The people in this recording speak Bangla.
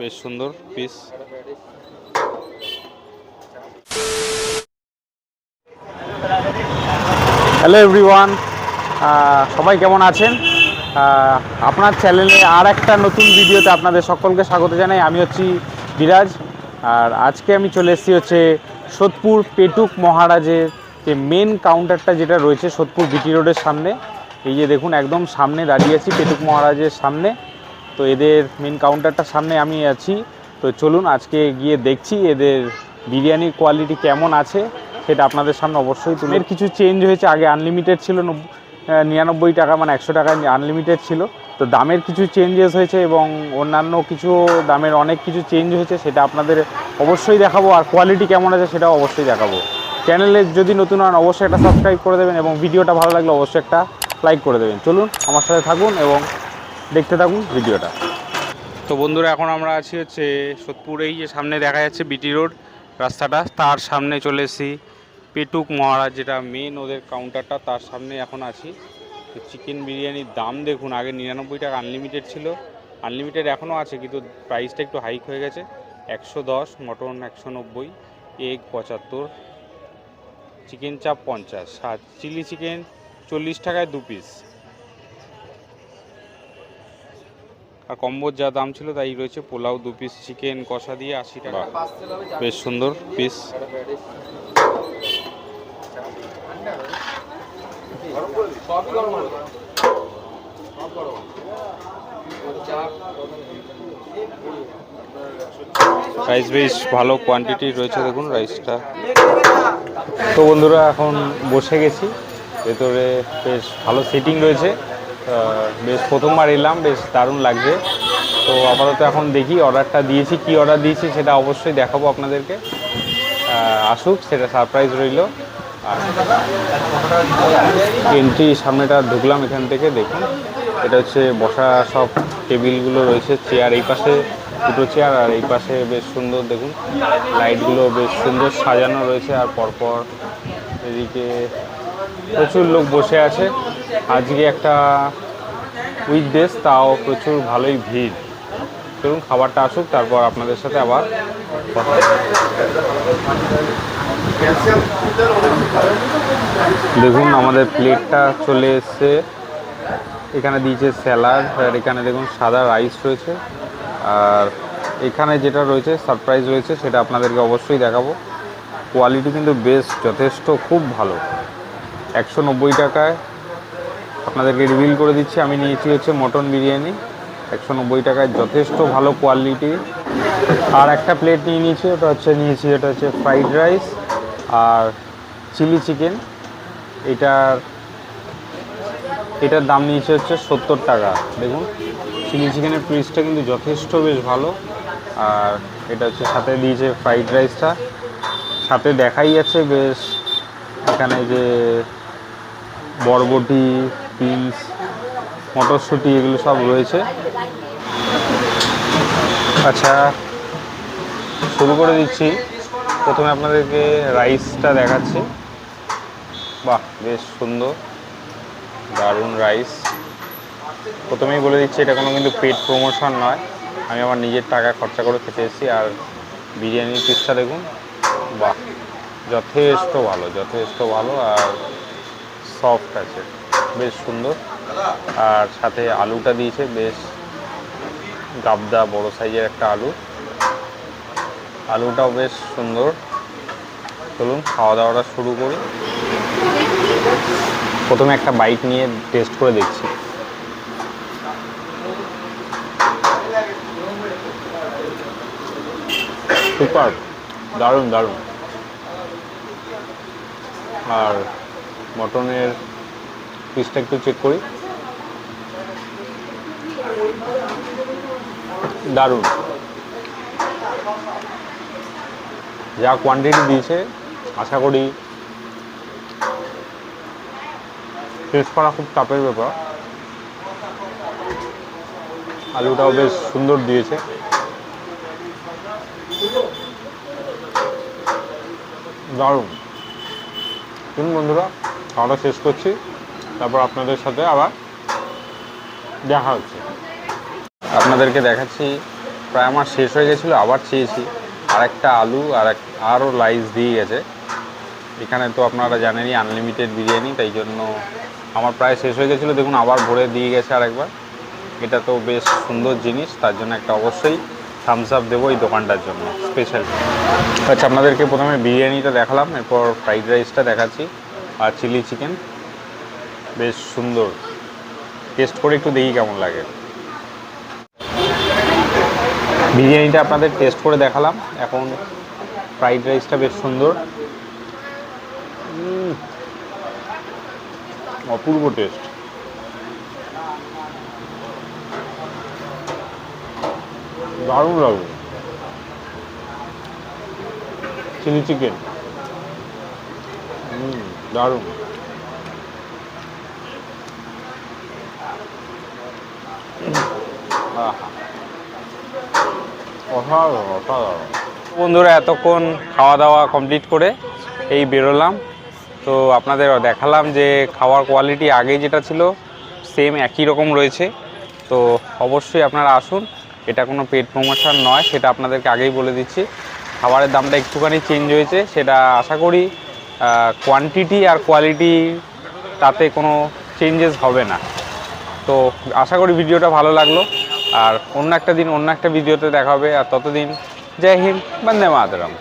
বেশ সুন্দর পিস হ্যালো এভরিওয়ান সবাই কেমন আছেন? আপনার চ্যানেলে আর একটা নতুন ভিডিওতে আপনাদের সকলকে স্বাগত জানাই। আমি হচ্ছি বিরাজ, আর আজকে আমি চলে এসেছি হচ্ছে সোদপুর পেটুক মহারাজের যে মেন কাউন্টারটা যেটা রয়েছে সোদপুর বিটি রোডের সামনে। এই যে দেখুন, একদম সামনে দাঁড়িয়ে আছি পেটুক মহারাজের সামনে। তো এদের মেন কাউন্টারটার সামনে আমি আছি। তো চলুন আজকে গিয়ে দেখছি এদের বিরিয়ানির কোয়ালিটি কেমন আছে, সেটা আপনাদের সামনে অবশ্যই তুলে এর কিছু চেঞ্জ হয়েছে। আগে আনলিমিটেড ছিল নিরানব্বই টাকা মানে একশো টাকা আনলিমিটেড ছিল। তো দামের কিছু চেঞ্জেস হয়েছে এবং অন্যান্য কিছু দামের অনেক কিছু চেঞ্জ হয়েছে, সেটা আপনাদের অবশ্যই দেখাবো। আর কোয়ালিটি কেমন আছে সেটাও অবশ্যই দেখাবো। চ্যানেলে যদি নতুন হন, অবশ্যই একটা সাবস্ক্রাইব করে দেবেন এবং ভিডিওটা ভালো লাগলে অবশ্যই একটা লাইক করে দেবেন। চলুন, আমার সাথে থাকুন এবং দেখতে থাকুন ভিডিওটা। তো বন্ধুরা, এখন আমরা আছি হচ্ছে সোদপুর, এই যে সামনে দেখা যাচ্ছে বিটি রোড রাস্তাটা, তার সামনে চলে এসেছি পেটুক মহারাজ যেটা মেন ওদের কাউন্টারটা তার সামনে এখন আছি। তো চিকেন বিরিয়ানির দাম দেখুন, আগে নিরানব্বই টাকা আনলিমিটেড ছিল। আনলিমিটেড এখনও আছে, কিন্তু প্রাইসটা একটু হাইক হয়ে গেছে। একশো দশ, মটন একশো নব্বই এগ পঁচাত্তর চিকেন চাপ পঞ্চাশ, আর চিলি চিকেন চল্লিশ টাকায় দু পিস আর কম্বোর যা দাম ছিল তাই রয়েছে পোলাও দু পিস চিকেন কষা দিয়ে আশি টাকা। বেশ সুন্দর পিস রাইস বেশ ভালো কোয়ান্টিটি রয়েছে দেখুন রাইসটা তো বন্ধুরা এখন বসে গেছি। ভেতরে বেশ ভালো সিটিং রয়েছে। বেশ প্রথমবার এলাম, বেশ দারুণ লাগছে। তো আপাতত এখন দেখি অর্ডারটা দিয়েছি, কি অর্ডার দিয়েছি সেটা অবশ্যই দেখাবো আপনাদেরকে। আসুক, সেটা সারপ্রাইজ রইল। এন্ট্রি সামনেটা ঢুকলাম এখান থেকে, দেখুন। এটা হচ্ছে বসা সব টেবিলগুলো রয়েছে চেয়ার এই পাশে দুটো চেয়ার আর এই পাশে বেশ সুন্দর, দেখুন। লাইটগুলো বেশ সুন্দর সাজানো রয়েছে, আর পরপর এদিকে প্রচুর লোক বসে আছে। আজকে একটা উইকডেজ তাও প্রচুর ভালোই ভিড়। চলুন খাবারটা আসুক, তারপর আপনাদের সাথে আবার দেখুন, আমাদের প্লেটটা চলে এসছে। এখানে দিয়েছে স্যালাড, আর এখানে দেখুন, সাদা রাইস রয়েছে। আর এখানে যেটা রয়েছে সারপ্রাইজ রয়েছে, সেটা আপনাদেরকে অবশ্যই দেখাবো। কোয়ালিটি কিন্তু বেশ যথেষ্ট, খুব ভালো। একশো নব্বই টাকায় আপনাদেরকে রিভিল করে দিচ্ছি, আমি নিয়েছি হচ্ছে মটন বিরিয়ানি, একশো নব্বই টাকায় যথেষ্ট ভালো কোয়ালিটি আর একটা প্লেট নিয়ে নিয়েছি, ওটা হচ্ছে, নিয়েছি ওটা হচ্ছে ফ্রাইড রাইস আর চিলি চিকেন এটার এটার দাম নিয়েছে হচ্ছে সত্তর টাকা। দেখুন চিলি চিকেনের পিসটা কিন্তু যথেষ্ট বেশ ভালো। আর এটা হচ্ছে সাথে দিয়েছে ফ্রাইড রাইসটা সাথে দেখাই যাচ্ছে বেশ, এখানে যে বরবটি বিনস, মটরশুঁটি, এগুলো সব রয়েছে। আচ্ছা শুরু করে দিচ্ছি। প্রথমে আপনাদেরকে রাইসটা দেখাচ্ছি। বাহ, বেশ সুন্দর। দারুণ রাইস। প্রথমেই বলে দিচ্ছি, এটা কোনো কিন্তু পেড প্রমোশন নয়। আমি আমার নিজের টাকা খরচা করে খেতে এসেছি, আর বিরিয়ানির পিসটা দেখুন। বাহ, যথেষ্ট ভালো যথেষ্ট ভালো, আর সফট আছে। বেশ সুন্দর। আর সাথে আলুটা দিয়েছে, বেশ গাবদা বড় সাইজের একটা আলু। আলুটাও বেশ সুন্দর। চলুন খাওয়া দাওয়াটা শুরু করি। প্রথমে একটা বাইক নিয়ে টেস্ট করে দেখছি। সুপার, দারুণ দারুণ। আর মটনের পিসটা একটু চেক করি। দারুণ। যা কোয়ান্টিটি দিয়েছে, আশা করি শেষ করা খুব চাপের ব্যাপার। আলুটাও বেশ সুন্দর দিয়েছে। দারুণ। বন্ধুরা, খাওয়াটা শেষ করছি। তারপর আপনাদের সাথে আবার দেখা হচ্ছে। আপনাদেরকে দেখাচ্ছি, প্রায় আমার শেষ হয়ে গেছিল, আবার চেয়েছি। আর একটা আলু আর এক আরও লাইস দিয়ে গেছে। এখানে তো আপনারা জানেনই আনলিমিটেড বিরিয়ানি, তাই জন্য আমার প্রায় শেষ হয়ে গেছিল। দেখুন, আবার ভরে দিয়ে গেছে আরেকবার। এটা তো বেশ সুন্দর জিনিস, তার জন্য একটা অবশ্যই থামস আপ দেবো এই দোকানটার জন্য স্পেশাল আচ্ছা আপনাদেরকে প্রথমে বিরিয়ানিটা দেখালাম, এরপর ফ্রাইড রাইসটা দেখাচ্ছি, আর চিলি চিকেন বেশ সুন্দর। টেস্ট করে একটু দেখি কেমন লাগে। বিরিয়ানিটা আপনাদের টেস্ট করে দেখালাম। এখন ফ্রাইড রাইসটা বেশ সুন্দর। অপূর্ব টেস্ট। দারুণ লাগবে চিলি চিকেন। দারুণ। বন্ধুরা, এতক্ষণ খাওয়া দাওয়া কমপ্লিট করে এই বেরোলাম। তো আপনাদের দেখালাম যে খাওয়ার কোয়ালিটি আগে যেটা ছিল সেম একই রকম রয়েছে। তো অবশ্যই আপনারা আসুন। এটা কোনো পেড প্রমোশন নয়, সেটা আপনাদেরকে আগেই বলে দিচ্ছি। খাবারের দামটা একটুখানি চেঞ্জ হয়েছে, সেটা আশা করি কোয়ান্টিটি আর কোয়ালিটি তাতে কোনো চেঞ্জেস হবে না। তো আশা করি ভিডিওটা ভালো লাগল। আর অন্য একটা দিন অন্য একটা ভিডিওতে দেখা হবে। আর ততদিন জয় হিন্দ, বন্দে মাতরম।